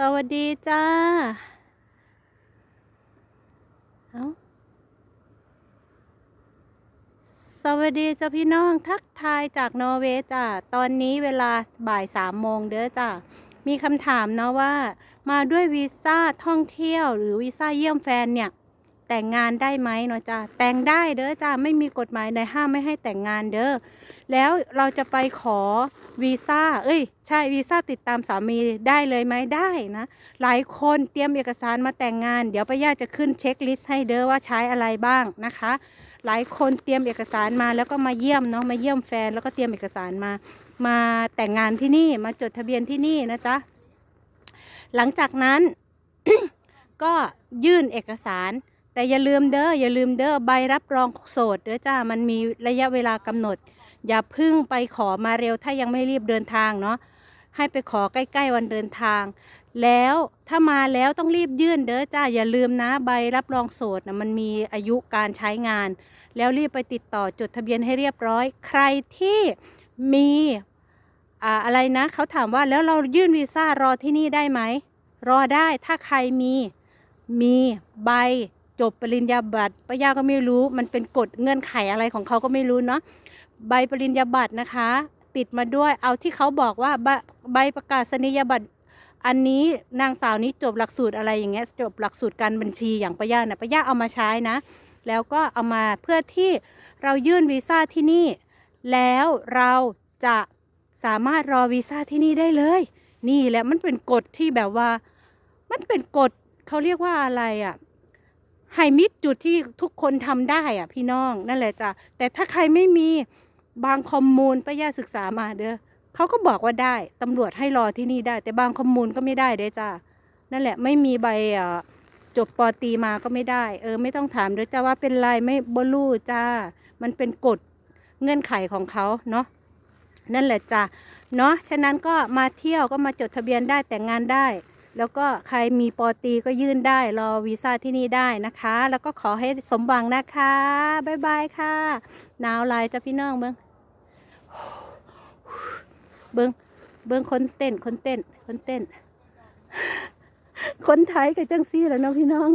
สวัสดีจ้า เอาสวัสดีจ้าพี่น้องทักทายจากนอร์เวย์จ้า ตอนนี้เวลาบ่ายสามโมงเด้อจ้า มีคำถามนะว่า มาด้วยวีซ่าท่องเที่ยวหรือวีซ่าเยี่ยมแฟนเนี่ย แต่งงานได้ไหมเนาะจ้าแต่งได้เด้อจ้าไม่มีกฎหมายใดห้ามไม่ให้แต่งงานเด้อแล้วเราจะไปขอวีซ่าเอ้ย ใช่วีซ่าติดตามสามีได้เลยไหมได้นะ หลายคนเตรียมเอกสารมาแต่งงาน เดี๋ยวป้าย่าจะขึ้นเช็คลิสต์ให้เด้อว่าใช้อะไรบ้างนะคะ หลายคนเตรียมเอกสารมาแล้วก็มาเยี่ยมเนาะมาเยี่ยมแฟนแล้วก็เตรียมเอกสารมา มาแต่งงานที่นี่มาจดทะเบียนที่นี่นะจ๊ะหลังจากนั้นก็ยื่นเอกสาร แต่อย่าลืมเด้ออย่าลืมเด้อใบรับรองโสดเด้อจ้ามันมีระยะเวลากำหนด อย่าพึ่งไปขอมาเร็วถ้ายังไม่รีบเดินทางเนาะให้ไปขอใกล้ ๆ วันเดินทาง แล้วถ้ามาแล้วต้องรีบยื่นเด้อจ้าอย่าลืมนะ ใบรับรองโสดนะมันมีอายุการใช้งาน แล้วรีบไปติดต่อจดทะเบียนให้เรียบร้อย ใครที่มีอ่าอะไรนะเขาถามว่าแล้วเรายื่นวีซ่ารอที่นี่ได้ไหมรอได้ถ้าใครมีมีใบ จบปริญญาบัตรป้าย่าก็ไม่รู้ มันเป็นกฎเงื่อนไขอะไรของเขาก็ไม่รู้เนาะใบปริญญาบัตรนะคะ ติดมาด้วยเอาที่เขาบอกว่าใบประกาศนียบัตรอันนี้นางสาวนี้จบหลักสูตรอะไรอย่างเงี้ยจบหลักสูตรการบัญชีอย่างป้าย่านะป้าย่าเอามาใช้นะ แล้วก็เอามาเพื่อที่เรายื่นวีซ่าที่นี่ แล้วเราจะสามารถรอวีซ่าที่นี่ได้เลย นี่แหละมันเป็นกฎที่แบบว่า มันเป็นกฎเขาเรียกว่าอะไรอะ่ะ ไฮมิดจุดที่ทุกคนทำได้อะพี่น้องนั่นแหละจ้ะแต่ถ้าใครไม่มีบางข้อมูลป้าย่าศึกษามาเด้อเขาก็บอกว่าได้ตำรวจให้รอที่นี่ได้ แต่บางข้อมูลก็ไม่ได้เด้จ้ะนั่นแหละไม่มีใบจบปอตีมาก็ไม่ได้ เออ ไม่ต้องถามเด้อจ้าว่าเป็นไรไม่บลูจ้า มันเป็นกฎเงื่อนไขของเขาเนาะนั่นแหละจ้ะเนาะฉะนั้นก็มาเที่ยวก็มาจดทะเบียนได้แต่งงานได้ แล้วก็ใครมีปอตีก็ยื่นได้รอวีซ่าที่นี่ได้นะคะ แล้วก็ขอให้สมหวังนะคะบ๊ายบายค่ะหนาวลายจ้ะพี่น้องเบิ้งเบิ้งเบิ้งคนเต้นคนเต้นคนเต้น คนไทยกับจังซี่แหล้วเนาะพี่น้อง